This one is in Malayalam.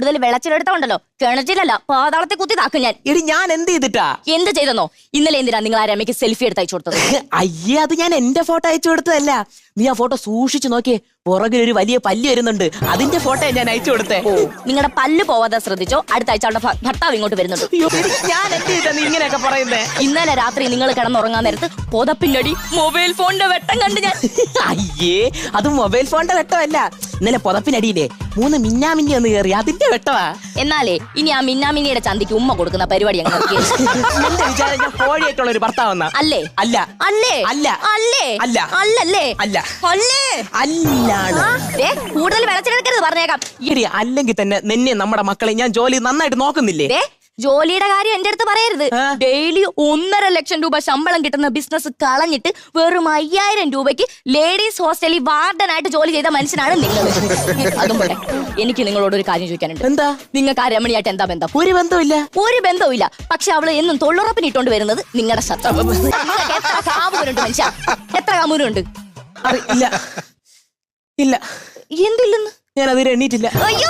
കൂടുതൽ വെളച്ചിലെടുത്തോണ്ടല്ലോ. കിണറ്റിലല്ല പാതാളത്തെ കുത്തി താക്കും ഞാൻ. എടി ഞാൻ എന്ത് ചെയ്തിട്ടാ? എന്ത് ചെയ്തെന്നോ? ഇന്നലെ എന്തിനാ നിങ്ങൾ ആ രമയ്ക്ക് സെൽഫി എടുത്ത് അയച്ചു കൊടുത്തത്? അയ്യേ അത് ഞാൻ എന്റെ ഫോട്ടോ അയച്ചു കൊടുത്തതല്ല. നീ ആ ഫോട്ടോ സൂക്ഷിച്ചു നോക്കിയേ പുറകിൽ ഒരു വലിയ പല്ല് വരുന്നുണ്ട്. അതിന്റെ ഫോട്ടോ ഞാൻ അയച്ചു കൊടുത്തേ. നിങ്ങളുടെ പല്ല് പോവാതെ ശ്രദ്ധിച്ചോ? അടുത്ത ആഴ്ച അവളുടെ ഭർത്താവ് ഇങ്ങോട്ട് വരുന്നുണ്ട്. ഞാൻ നീ ഇങ്ങനെയൊക്കെ പറയുന്നേ? ഇന്നലെ രാത്രി നിങ്ങൾ കിടന്നുറങ്ങാൻ നേരത്ത് പുതപ്പിന്റെ അടി മൊബൈൽ ഫോണിന്റെ വെട്ടം കണ്ട് ഞാൻ. അയ്യേ അത് മൊബൈൽ ഫോണിന്റെ വെട്ടമല്ല. ഇന്നലെ പുതപ്പിനടിയില്ലേ? മൂന്ന് മിന്നാമിന്നി ഒന്ന് കയറി. അതിന്റെ വെട്ടവാ എന്നാലേ ഇനി ആ മിന്നാമിന്നിയുടെ ചന്തിക്ക് ഉമ്മ കൊടുക്കുന്ന പരിപാടി അങ്ങ് നിർത്തിയേ. എന്റെ വിചാരം ഞാൻ കോഴിയായിട്ടുള്ള ഒരു ഭർത്താവെന്നാ അല്ലേ? അല്ല. അല്ലേ? അല്ല. അല്ലേ? അല്ല. അല്ലല്ലേ? അല്ല. അല്ലേ? അല്ലാണ്. ആ, ദേ, കൂടുതൽ വിളച്ചെടുക്കരുത് പറഞ്ഞേക്കാം. എടി അല്ലെങ്കിൽ തന്നെ നിന്നെ നമ്മുടെ മക്കളെ ഞാൻ ജോലി നന്നായിട്ട് നോക്കുന്നില്ലേ? ദേ ജോലിയുടെ കാര്യം എന്റെ അടുത്ത് പറയരുത്. ഡെയിലി ഒന്നര ലക്ഷം രൂപ ശമ്പളം കിട്ടുന്ന ബിസിനസ് കളഞ്ഞിട്ട് വെറും അയ്യായിരം രൂപയ്ക്ക് ലേഡീസ് ഹോസ്റ്റലിൽ വാർഡനായിട്ട് ജോലി ചെയ്ത മനുഷ്യനാണ് നിങ്ങൾ. അതും പോലെ എനിക്ക് നിങ്ങളോട് ഒരു കാര്യം ചോദിക്കാനുണ്ട്. എന്താ? നിങ്ങൾക്ക് ആ രമണിയായിട്ട് എന്താ ബന്ധം? ഒരു ബന്ധമില്ല ഒരു ബന്ധവുമില്ല. പക്ഷെ അവൾ എന്നും തൊള്ളുറപ്പിന് ഇട്ടോണ്ട് വരുന്നത് നിങ്ങളുടെ ശത്രു എത്ര കാമൂരുണ്ട് മനുഷ്യ? എത്ര കാമൂരുണ്ട് ഇല്ല. ഇല്ല. എന്തില്ലെന്ന്? ഞാൻ അതിൽ എണ്ണീറ്റില്ല. അയ്യോ!